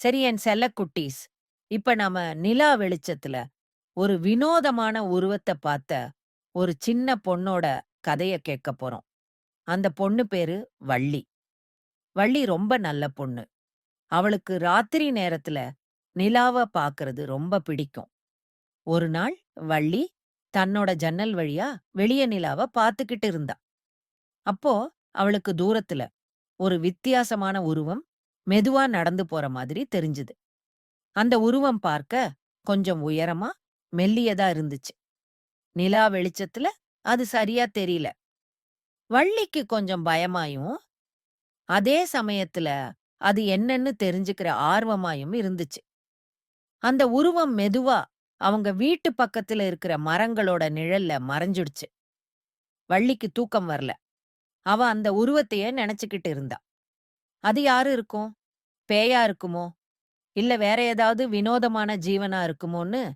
சரி என் செல்லக்குட்டீஸ், இப்ப நாம நிலா வெளிச்சத்துல ஒரு வினோதமான உருவத்தை பார்த்த ஒரு சின்ன பொண்ணோட கதைய கேட்கப் போறோம். அந்த பொண்ணு பேரு வள்ளி. வள்ளி ரொம்ப நல்ல பொண்ணு. அவளுக்கு ராத்திரி நேரத்துல நிலாவ பாக்குறது ரொம்ப பிடிக்கும். ஒரு நாள் வள்ளி தன்னோட ஜன்னல் வழியா வெளிய நிலாவ பார்த்துக்கிட்டு இருந்தா. அப்போ அவளுக்கு தூரத்துல ஒரு வித்தியாசமான உருவம் மெதுவா நடந்து போற மாதிரி தெரிஞ்சுது. அந்த உருவம் பார்க்க கொஞ்சம் உயரமா, மெல்லியதா இருந்துச்சு. நிலா வெளிச்சத்துல அது சரியா தெரியல. வள்ளிக்கு கொஞ்சம் பயமாயும், அதே சமயத்துல அது என்னன்னு தெரிஞ்சுக்கிற ஆர்வமாயும் இருந்துச்சு. அந்த உருவம் மெதுவா அவங்க வீட்டு பக்கத்துல இருக்கிற மரங்களோட நிழல்ல மறைஞ்சிடுச்சு. வள்ளிக்கு தூக்கம் வரல. அவ அந்த உருவத்தையே நினைச்சுக்கிட்டு இருந்தா. அது யாரு இருக்கும்? பேயா இருக்குமோ? இல்ல வேற ஏதாவது வினோதமான ஜீவனா இருக்குமோன்னு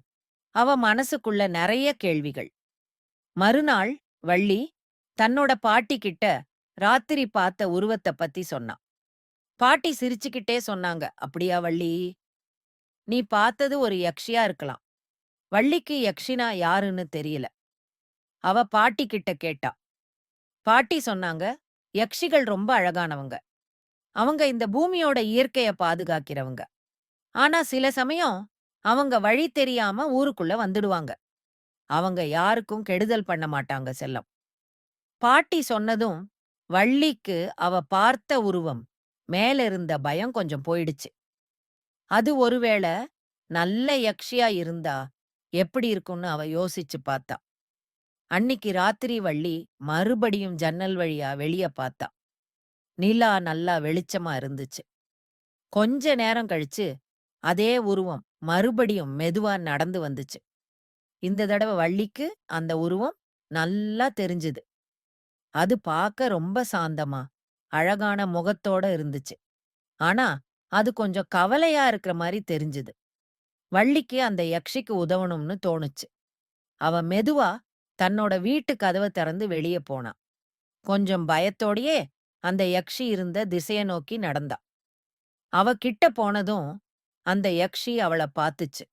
அவ மனசுக்குள்ள நிறைய கேள்விகள். மறுநாள் வள்ளி தன்னோட பாட்டி கிட்ட ராத்திரி பார்த்த உருவத்த பத்தி சொன்னா. பாட்டி சிரிச்சுக்கிட்டே சொன்னாங்க, "அப்படியா வள்ளி? நீ பார்த்தது ஒரு யக்ஷியா இருக்கலாம்." வள்ளிக்கு யக்ஷினா யாருன்னு தெரியல. அவ பாட்டி கிட்ட கேட்டா. பாட்டி சொன்னாங்க, "யக்ஷிகள் ரொம்ப அழகானவங்க. அவங்க இந்த பூமியோட இயற்கைய பாதுகாக்கிறவங்க. ஆனா சில சமயம் அவங்க வழி தெரியாம ஊருக்குள்ள வந்துடுவாங்க. அவங்க யாருக்கும் கெடுதல் பண்ண மாட்டாங்க செல்லம்." பாட்டி சொன்னதும் வள்ளிக்கு அவ பார்த்த உருவம் மேல இருந்த பயம் கொஞ்சம் போயிடுச்சு. அது ஒருவேள நல்ல யக்ஷியா இருந்தா எப்படி இருக்கும்னு அவ யோசிச்சு பார்த்தா. அன்னிக்கு ராத்திரி வள்ளி மறுபடியும் ஜன்னல் வழியா வெளிய பார்த்தா. நிலா நல்லா வெளிச்சமா இருந்துச்சு. கொஞ்ச நேரம் கழிச்சு அதே உருவம் மறுபடியும் மெதுவா நடந்து வந்துச்சு. இந்த தடவை வள்ளிக்கு அந்த உருவம் நல்லா தெரிஞ்சுது. அது பார்க்க ரொம்ப சாந்தமா, அழகான முகத்தோட இருந்துச்சு. ஆனா, அது கொஞ்சம் கவலையா இருக்கிற மாதிரி தெரிஞ்சுது. வள்ளிக்கு அந்த யக்ஷிக்கு உதவணும்னு தோணுச்சு. அவ மெதுவா தன்னோட வீட்டு கதவ திறந்து வெளிய போனா. கொஞ்சம் பயத்தோடயே அந்த யக்ஷி இருந்த திசைய நோக்கி நடந்தா. அவ கிட்ட போனதும் அந்த யக்ஷி அவள பாத்துச்சு.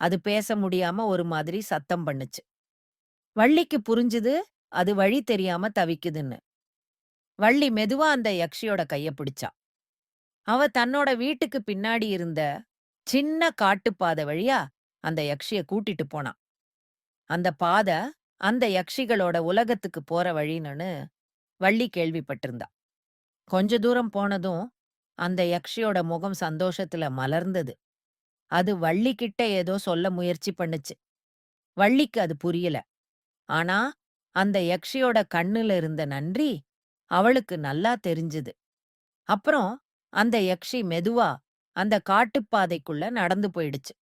அது பேச முடியாம ஒரு மாதிரி சத்தம் பண்ணுச்சு. வள்ளிக்கு புரிஞ்சுது அது வழி தெரியாம தவிக்குதுன்னு. வள்ளி மெதுவா அந்த யக்ஷியோட கைய பிடிச்சா. அவ தன்னோட வீட்டுக்கு பின்னாடி இருந்த சின்ன காட்டுப்பாதை வழியா அந்த யக்ஷிய கூட்டிட்டு போனான் அந்த பாதை அந்த யக்ஷிகளோட உலகத்துக்கு போற வழின்னு வள்ளி கேள்விப்பட்டிருந்தா. கொஞ்ச தூரம் போனதும் அந்த யக்ஷியோட முகம் சந்தோஷத்துல மலர்ந்தது. அது வள்ளி கிட்ட ஏதோ சொல்ல முயற்சி பண்ணுச்சு. வள்ளிக்கு அது புரியல. ஆனா அந்த யக்ஷியோட கண்ணுல இருந்த நன்றி அவளுக்கு நல்லா தெரிஞ்சுது. அப்புறம் அந்த யக்ஷி மெதுவா அந்த காட்டுப்பாதைக்குள்ள நடந்து போயிடுச்சு.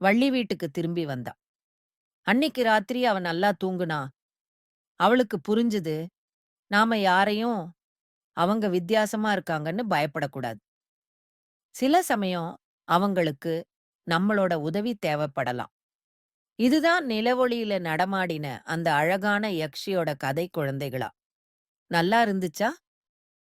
வள்ளி வீட்டுக்கு திரும்பி வந்தா. அன்னிக்கு ராத்திரி அவ நல்லா தூங்குனா. அவளுக்கு புரிஞ்சுது, நாம யாரையும் அவங்க வித்தியாசமா இருக்காங்கன்னு பயப்படக்கூடாது. சில சமயம் அவங்களுக்கு நம்மளோட உதவி தேவைப்படலாம். இதுதான் நிலவொளியில நடமாடின அந்த அழகான யக்ஷியோட கதை குழந்தைகளா. நல்லா இருந்துச்சா?